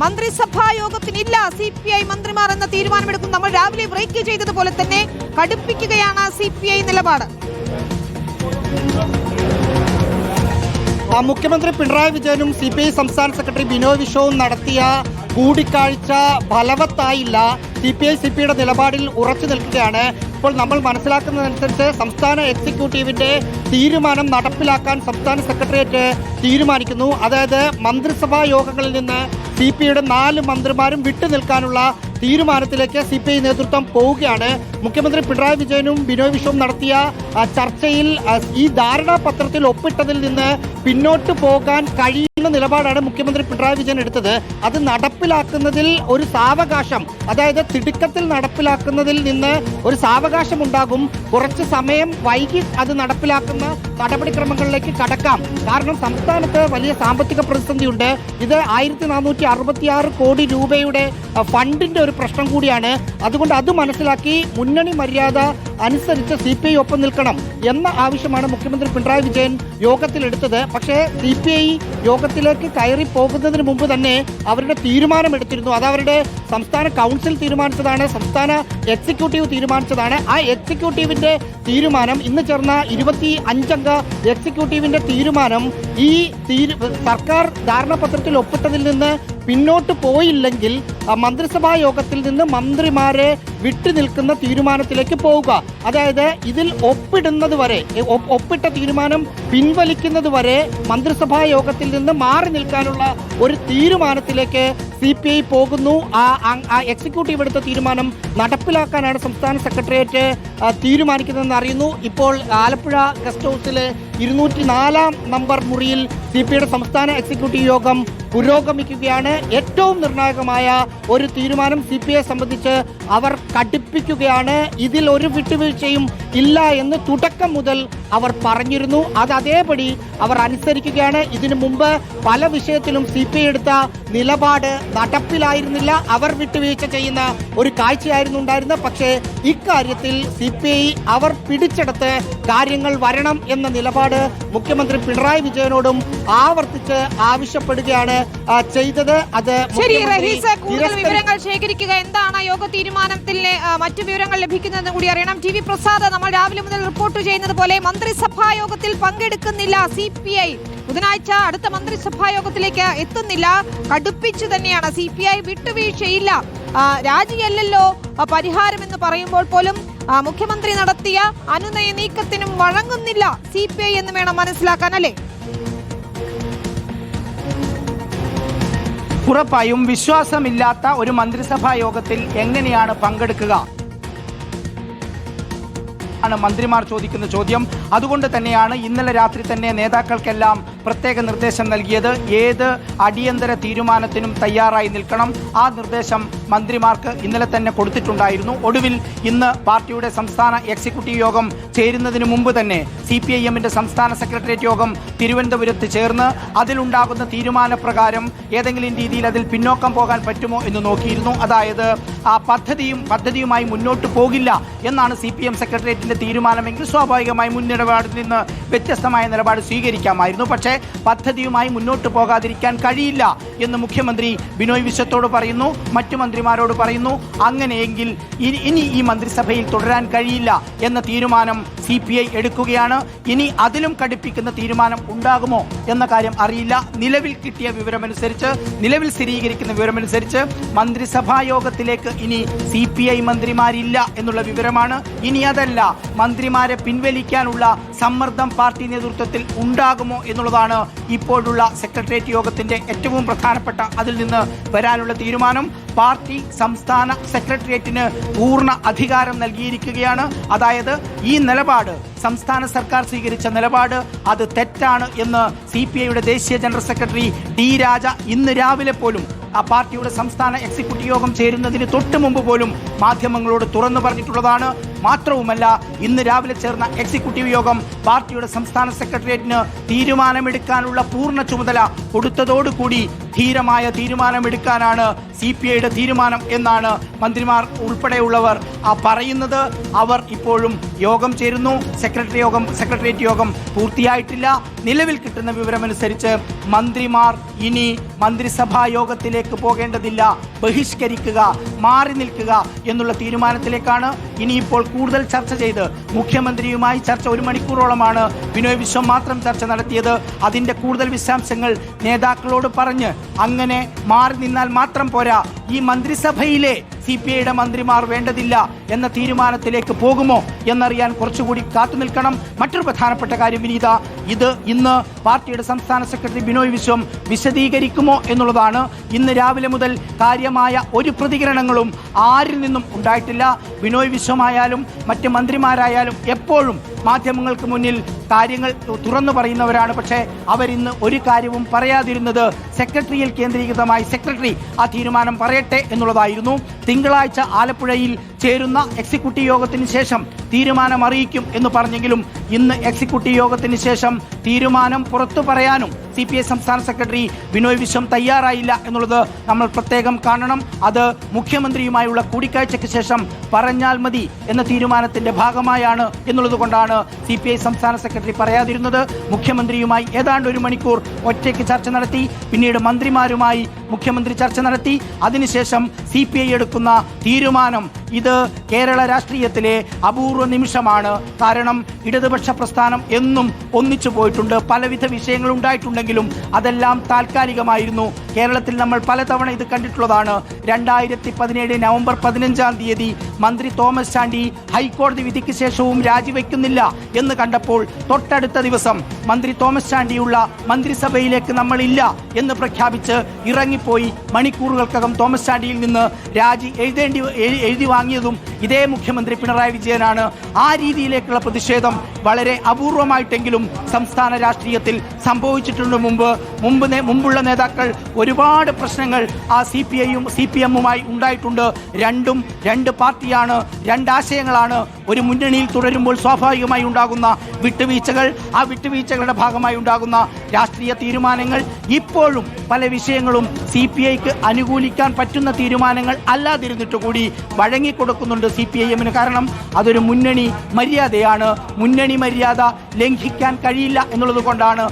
മന്ത്രിസഭാ യോഗത്തിനില്ല C P I മന്ത്രിമാർ എന്ന തീരുമാനമെടുക്കും. നമ്മൾ രാവിലെ ബ്രേക്ക് ചെയ്തതുപോലെ തന്നെ കടുപ്പിക്കുകയാണ് സി പി ഐ നിലപാട് മുഖ്യമന്ത്രി പിണറായി വിജയനും സി പി ഐ സംസ്ഥാന സെക്രട്ടറി ബിനോയ് വിശ്വവും നടത്തിയ കൂടിക്കാഴ്ച ഫലവത്തായില്ല. C P I C P ഐയുടെ നിലപാടിൽ ഉറച്ചു നിൽക്കുകയാണ്. ഇപ്പോൾ നമ്മൾ മനസ്സിലാക്കുന്നതനുസരിച്ച് സംസ്ഥാന എക്സിക്യൂട്ടീവിന്റെ തീരുമാനം നടപ്പിലാക്കാൻ സംസ്ഥാന സെക്രട്ടേറിയറ്റ് തീരുമാനിക്കുന്നു. അതായത് മന്ത്രിസഭാ യോഗങ്ങളിൽ നിന്ന് സി പി ഐയുടെ നാല് മന്ത്രിമാരും വിട്ടുനിൽക്കാനുള്ള തീരുമാനത്തിലേക്ക് സി പി ഐ നേതൃത്വം പോവുകയാണ്. മുഖ്യമന്ത്രി പിണറായി വിജയനും ബിനോയ് വിശ്വവും നടത്തിയ ചർച്ചയിൽ ഈ ധാരണാപത്രത്തിൽ ഒപ്പിട്ടതിൽ നിന്ന് പിന്നോട്ട് പോകാൻ കഴിയുന്ന നിലപാടാണ് മുഖ്യമന്ത്രി പിണറായി വിജയൻ എടുത്തത്. അത് നടപ്പിലാക്കുന്നതിൽ ഒരു സാവകാശം അതായത് തിടുക്കത്തിൽ നടപ്പിലാക്കുന്നതിൽ നിന്ന് ഒരു സാവകാശം ഉണ്ടാകും. കുറച്ച് സമയം വൈകി അത് നടപ്പിലാക്കുന്ന നടപടിക്രമങ്ങളിലേക്ക് കടക്കാം. കാരണം സംസ്ഥാനത്ത് വലിയ സാമ്പത്തിക പ്രതിസന്ധിയുണ്ട്. ഇത് ആയിരത്തി നാനൂറ്റി അറുപത്തിയാറ് കോടി രൂപയുടെ ഫണ്ടിന്റെ ഒരു പ്രശ്നം കൂടിയാണ്. അതുകൊണ്ട് അത് മനസ്സിലാക്കി മുന്നണി മര്യാദ അനുസരിച്ച് സി പി ഐ ഒപ്പം നിൽക്കണം എന്ന ആവശ്യമാണ് മുഖ്യമന്ത്രി പിണറായി വിജയൻ യോഗത്തിലെടുത്തത് പക്ഷേ സി പി ഐ യോഗത്തിലേക്ക് കയറി പോകുന്നതിന് മുമ്പ് തന്നെ അവരുടെ തീരുമാനം എടുത്തിരുന്നു. അത് അവരുടെ സംസ്ഥാന കൗൺസിൽ തീരുമാനിച്ചതാണ് സംസ്ഥാന എക്സിക്യൂട്ടീവ് തീരുമാനിച്ചതാണ്. ആ എക്സിക്യൂട്ടീവിന്റെ തീരുമാനം ഇന്ന് ചേർന്ന ഇരുപത്തി അഞ്ചംഗ എക്സിക്യൂട്ടീവിന്റെ തീരുമാനം ഈ സർക്കാർ ധാരണാപത്രത്തിൽ ഒപ്പിട്ടതിൽ നിന്ന് പിന്നോട്ട് പോയില്ലെങ്കിൽ മന്ത്രിസഭാ യോഗത്തിൽ നിന്ന് മന്ത്രിമാരെ വിട്ടുനിൽക്കുന്ന തീരുമാനത്തിലേക്ക് പോവുക. അതായത് ഇതിൽ ഒപ്പിടുന്നത് വരെ ഒപ്പിട്ട തീരുമാനം പിൻവലിക്കുന്നത് വരെ മന്ത്രിസഭാ യോഗത്തിൽ നിന്ന് മാറി നിൽക്കാനുള്ള ഒരു തീരുമാനത്തിലേക്ക് സി പി ഐ പോകുന്നു. ആ എക്സിക്യൂട്ടീവ് എടുത്ത തീരുമാനം നടപ്പിലാക്കാനാണ് സംസ്ഥാന സെക്രട്ടേറിയറ്റ് തീരുമാനിക്കുന്നതെന്ന് അറിയുന്നു. ഇപ്പോൾ ആലപ്പുഴ ഗസ്റ്റ് ഹൗസിലെ ഇരുന്നൂറ്റി നാലാം നമ്പർ മുറിയിൽ സി പി ഐയുടെ സംസ്ഥാന എക്സിക്യൂട്ടീവ് യോഗം പുരോഗമിക്കുകയാണ്. ഏറ്റവും നിർണായകമായ ഒരു തീരുമാനം സി പി ഐ സംബന്ധിച്ച് അവർ കടുപ്പിക്കുകയാണ്. ഇതിൽ ഒരു വിട്ടുവീഴ്ചയും ഇല്ല എന്ന് തുടക്കം മുതൽ അവർ പറഞ്ഞിരുന്നു. അത് അതേപടി അവർ അനുസരിക്കുകയാണ്. ഇതിനു മുമ്പ് പല വിഷയത്തിലും സി പി ഐ എടുത്ത നിലപാട് നടപ്പിലായിരുന്നില്ല. അവർ വിട്ടുവീഴ്ച ചെയ്യുന്ന ഒരു കാഴ്ചയായിരുന്നു ഉണ്ടായിരുന്നത്. പക്ഷേ ഇക്കാര്യത്തിൽ സി പി ഐ അവർ പിടിച്ചെടുത്ത് കാര്യങ്ങൾ വരണം എന്ന നിലപാട് മുഖ്യമന്ത്രി പിണറായി വിജയനോടും ആവർത്തിച്ച് ആവശ്യപ്പെടുകയാണ്. ചെയ്തത്. അത് ശരി മുഖ്യമന്ത്രി റഹീസ് കൂടുതൽ വിവരങ്ങൾ ശേഖരിക്കുക. എന്താണ് യോഗ തീരുമാനത്തിലെ മറ്റു വിവരങ്ങൾ ലഭിക്കുന്നതെന്ന് കൂടി അറിയണം. ടി വി പ്രസാദ് നമ്മൾ രാവിലെ മുതൽ റിപ്പോർട്ട് ചെയ്യുന്നത് പോലെ മന്ത്രിസഭാ യോഗത്തിൽ പങ്കെടുക്കുന്നില്ല സി പി ഐ. ബുധനാഴ്ച അടുത്ത മന്ത്രിസഭാ യോഗത്തിലേക്ക് എത്തുന്നില്ല. കടുപ്പിച്ചു തന്നെയാണ്. സി പി ഐ വിട്ടുവീഴ്ചയില്ല. രാജിയല്ലല്ലോ. പരിഹാരം എന്ന് പറയുമ്പോൾ പോലും മുഖ്യമന്ത്രി നടത്തിയ അനുനയ നീക്കത്തിനും വഴങ്ങുന്നില്ല സി പി ഐ എന്ന് വേണം മനസ്സിലാക്കാൻ അല്ലേ? ഉറപ്പായും വിശ്വാസമില്ലാത്ത ഒരു മന്ത്രിസഭാ യോഗത്തിൽ എങ്ങനെയാണ് പങ്കെടുക്കുക? ആണ് മന്ത്രിമാർ ചോദിക്കുന്ന ചോദ്യം. അതുകൊണ്ട് തന്നെയാണ് ഇന്നലെ രാത്രി തന്നെ നേതാക്കൾക്കെല്ലാം പ്രത്യേക നിർദ്ദേശം നൽകിയത്. ഏത് അടിയന്തര തീരുമാനത്തിനും തയ്യാറായി നിൽക്കണം. ആ നിർദ്ദേശം മന്ത്രിമാർക്ക് ഇന്നലെ തന്നെ കൊടുത്തിട്ടുണ്ടായിരുന്നു. ഒടുവിൽ ഇന്ന് പാർട്ടിയുടെ സംസ്ഥാന എക്സിക്യൂട്ടീവ് യോഗം ചേരുന്നതിന് മുമ്പ് തന്നെ സി പി ഐ എമ്മിന്റെ സംസ്ഥാന സെക്രട്ടേറിയറ്റ് യോഗം തിരുവനന്തപുരത്ത് ചേർന്ന് അതിലുണ്ടാകുന്ന തീരുമാനപ്രകാരം ഏതെങ്കിലും രീതിയിൽ അതിൽ പിന്നോക്കം പോകാൻ പറ്റുമോ എന്ന് നോക്കിയിരുന്നു. അതായത് ആ പദ്ധതിയും പദ്ധതിയുമായി മുന്നോട്ട് പോകില്ല എന്നാണ് സി പി എം സെക്രട്ടേറിയറ്റിന്റെ തീരുമാനമെങ്കിൽ സ്വാഭാവികമായി മുൻ നിലപാടിൽ നിന്ന് വ്യത്യസ്തമായ നിലപാട് സ്വീകരിക്കാമായിരുന്നു. പക്ഷേ പദ്ധതിയുമായി മുന്നോട്ട് പോകാതിരിക്കാൻ കഴിയില്ല എന്ന് മുഖ്യമന്ത്രി ബിനോയ് വിശ്വത്തോട് പറയുന്നു. മറ്റു മന്ത്രിമാരോട് പറയുന്നു അങ്ങനെയെങ്കിൽ ഇനി ഈ മന്ത്രിസഭയിൽ തുടരാൻ കഴിയില്ല എന്ന തീരുമാനം സി പി ഐ എടുക്കുകയാണ്. ഇനി അതിലും കടുപ്പിക്കുന്ന തീരുമാനം ഉണ്ടാകുമോ എന്ന കാര്യം അറിയില്ല. നിലവിൽ കിട്ടിയ വിവരമനുസരിച്ച് നിലവിൽ സ്ഥിരീകരിക്കുന്ന വിവരമനുസരിച്ച് മന്ത്രിസഭാ യോഗത്തിലേക്ക് ഇനി സി പി ഐ മന്ത്രിമാരില്ല എന്നുള്ള വിവരമാണ്. ഇനി അതല്ല മന്ത്രിമാരെ പിൻവലിക്കാനുള്ള സമ്മർദ്ദം പാർട്ടി നേതൃത്വത്തിൽ ഉണ്ടാകുമോ എന്നുള്ളതാണ് ഇപ്പോഴുള്ള സെക്രട്ടേറിയറ്റ് യോഗത്തിന്റെ ഏറ്റവും പ്രധാനപ്പെട്ട അതിൽ നിന്ന് വരാനുള്ള തീരുമാനം. പാർട്ടി സംസ്ഥാന സെക്രട്ടേറിയറ്റിന് പൂർണ അധികാരം നൽകിയിരിക്കുകയാണ്. അതായത് ഈ നിലപാട് സംസ്ഥാന സർക്കാർ സ്വീകരിച്ച നിലപാട് അത് തെറ്റാണ് എന്ന് സി ദേശീയ ജനറൽ സെക്രട്ടറി ടി രാജ ഇന്ന് രാവിലെ പോലും പാർട്ടിയുടെ സംസ്ഥാന എക്സിക്യൂട്ടീവ് യോഗം ചേരുന്നതിന് തൊട്ട് മുമ്പ് പോലും മാധ്യമങ്ങളോട് തുറന്നു പറഞ്ഞിട്ടുള്ളതാണ്. മാത്രവുമല്ല ഇന്ന് രാവിലെ ചേർന്ന എക്സിക്യൂട്ടീവ് യോഗം പാർട്ടിയുടെ സംസ്ഥാന സെക്രട്ടേറിയറ്റിന് തീരുമാനമെടുക്കാനുള്ള പൂർണ ചുമതല കൊടുത്തതോടുകൂടി ധീരമായ തീരുമാനമെടുക്കാനാണ് സി പി ഐയുടെ തീരുമാനം എന്നാണ് മന്ത്രിമാർ ഉൾപ്പെടെയുള്ളവർ ആ പറയുന്നത്. അവർ ഇപ്പോഴും യോഗം ചേരുന്നു. സെക്രട്ടറി യോഗം സെക്രട്ടേറിയറ്റ് യോഗം പൂർത്തിയായിട്ടില്ല. നിലവിൽ കിട്ടുന്ന വിവരമനുസരിച്ച് മന്ത്രിമാർ ഇനി മന്ത്രിസഭാ യോഗത്തിലേക്ക് പോകേണ്ടതില്ല. ബഹിഷ്കരിക്കുക മാറി നിൽക്കുക എന്നുള്ള തീരുമാനത്തിലേക്കാണ് ഇനിയിപ്പോൾ കൂടുതൽ ചർച്ച ചെയ്ത് മുഖ്യമന്ത്രിയുമായി ചർച്ച ഒരു മണിക്കൂറോളമാണ് ബിനോയ് വിശ്വം മാത്രം ചർച്ച നടത്തിയത്. അതിന്റെ കൂടുതൽ വിശദാംശങ്ങൾ നേതാക്കളോട് പറഞ്ഞ് അങ്ങനെ മാറി നിന്നാൽ മാത്രം പോരാ. ഈ മന്ത്രിസഭയിലെ സി പി ഐയുടെ മന്ത്രിമാർ വേണ്ടതില്ല എന്ന തീരുമാനത്തിലേക്ക് പോകുമോ എന്നറിയാൻ കുറച്ചുകൂടി കാത്തു നിൽക്കണം. മറ്റൊരു പ്രധാനപ്പെട്ട കാര്യം വിനീത ഇത് ഇന്ന് പാർട്ടിയുടെ സംസ്ഥാന സെക്രട്ടറി ബിനോയ് വിശ്വം വിശദീകരിക്കുമോ എന്നുള്ളതാണ്. ഇന്ന് രാവിലെ മുതൽ കാര്യമായ ഒരു പ്രതികരണങ്ങളും ആരിൽ നിന്നും ഉണ്ടായിട്ടില്ല. ബിനോയ് വിശ്വമായാലും മറ്റ് മന്ത്രിമാരായാലും എപ്പോഴും മാധ്യമങ്ങൾക്ക് മുന്നിൽ കാര്യങ്ങൾ തുറന്നു പറയുന്നവരാണ്. പക്ഷേ അവരിന്ന് ഒരു കാര്യവും പറയാതിരുന്നത് സെക്രട്ടറിയിൽ കേന്ദ്രീകൃതമായി സെക്രട്ടറി ആ തീരുമാനം പറയട്ടെ എന്നുള്ളതായിരുന്നു തിങ്കളാഴ്ച ആലപ്പുഴയിൽ ചേരുന്ന എക്സിക്യൂട്ടീവ് യോഗത്തിന് ശേഷം തീരുമാനം അറിയിക്കും എന്ന് പറഞ്ഞെങ്കിലും ഇന്ന് എക്സിക്യൂട്ടീവ് യോഗത്തിന് ശേഷം തീരുമാനം പുറത്തു പറയാനും സി പി ഐ സംസ്ഥാന സെക്രട്ടറി ബിനോയ് വിശ്വം തയ്യാറായില്ല എന്നുള്ളത് നമ്മൾ പ്രത്യേകം കാണണം. അത് മുഖ്യമന്ത്രിയുമായുള്ള കൂടിക്കാഴ്ചയ്ക്ക് ശേഷം പറഞ്ഞാൽ മതി എന്ന തീരുമാനത്തിന്റെ ഭാഗമായാണ് എന്നുള്ളത് കൊണ്ടാണ് സി പി ഐ സംസ്ഥാന സെക്രട്ടറി പറയാതിരുന്നത്. മുഖ്യമന്ത്രിയുമായി ഏതാണ്ട് ഒരു മണിക്കൂർ ഒറ്റയ്ക്ക് ചർച്ച നടത്തി. പിന്നീട് മന്ത്രിമാരുമായി മുഖ്യമന്ത്രി ചർച്ച നടത്തി. അതിനുശേഷം സി പി ഐ എടുക്കുന്ന തീരുമാനം ഇത് കേരള രാഷ്ട്രീയത്തിലെ അപൂർവ നിമിഷമാണ്. കാരണം ഇടതുപക്ഷ പ്രസ്ഥാനം എന്നും ഒന്നിച്ചു പോയിട്ടുണ്ട്. പലവിധ വിഷയങ്ങൾ ഉണ്ടായിട്ടുണ്ടെങ്കിലും അതെല്ലാം താൽക്കാലികമായിരുന്നു. കേരളത്തിൽ നമ്മൾ പലതവണ ഇത് കണ്ടിട്ടുള്ളതാണ്. രണ്ടായിരത്തി പതിനേഴ് നവംബർ പതിനഞ്ചാം തീയതി മന്ത്രി തോമസ് ചാണ്ടി ഹൈക്കോടതി വിധിക്ക് ശേഷവും രാജിവെക്കുന്നില്ല എന്ന് കണ്ടപ്പോൾ തൊട്ടടുത്ത ദിവസം മന്ത്രി തോമസ് ചാണ്ടിയുള്ള മന്ത്രിസഭയിലേക്ക് നമ്മളില്ല എന്ന് പ്രഖ്യാപിച്ച് ഇറങ്ങിപ്പോയി മണിക്കൂറുകൾക്കകം തോമസ് ചാണ്ടിയിൽ നിന്ന് രാജി എഴുതേണ്ടി എഴുതി വാങ്ങിയതും ഇതേ മുഖ്യമന്ത്രി പിണറായി വിജയനാണ്. ആ രീതിയിലേക്കുള്ള പ്രതിഷേധം വളരെ അപൂർവമായിട്ടെങ്കിലും സംസ്ഥാന രാഷ്ട്രീയത്തിൽ സംഭവിച്ചിട്ടുണ്ട് മുമ്പ്. മുമ്പ് മുമ്പുള്ള നേതാക്കൾ ഒരുപാട് പ്രശ്നങ്ങൾ ആ സി പി ഐയും സി പി എമ്മുമായി ഉണ്ടായിട്ടുണ്ട്. രണ്ടും രണ്ട് പാർട്ടിയാണ് രണ്ടാശയങ്ങളാണ് ഒരു മുന്നണിയിൽ തുടരുമ്പോൾ സ്വാഭാവികമായി ഉണ്ടാകുന്ന വിട്ടുവീഴ്ചകൾ ആ വിട്ടുവീഴ്ചകളുടെ ഭാഗമായി ഉണ്ടാകുന്ന രാഷ്ട്രീയ തീരുമാനങ്ങൾ. ഇപ്പോഴും പല വിഷയങ്ങളും സി പി ഐക്ക് അനുകൂലിക്കാൻ പറ്റുന്ന തീരുമാനങ്ങൾ അല്ലാതിരുന്നിട്ട് കൂടി വഴങ്ങിക്കൊടുക്കുന്നുണ്ട് സി പി ഐ എമ്മിന്. കാരണം അതൊരു മുന്നണി മര്യാദയാണ്. മുന്നണി മര്യാദ ലംഘിക്കാൻ കഴിയില്ല എന്നുള്ളത് കൊണ്ടാണ്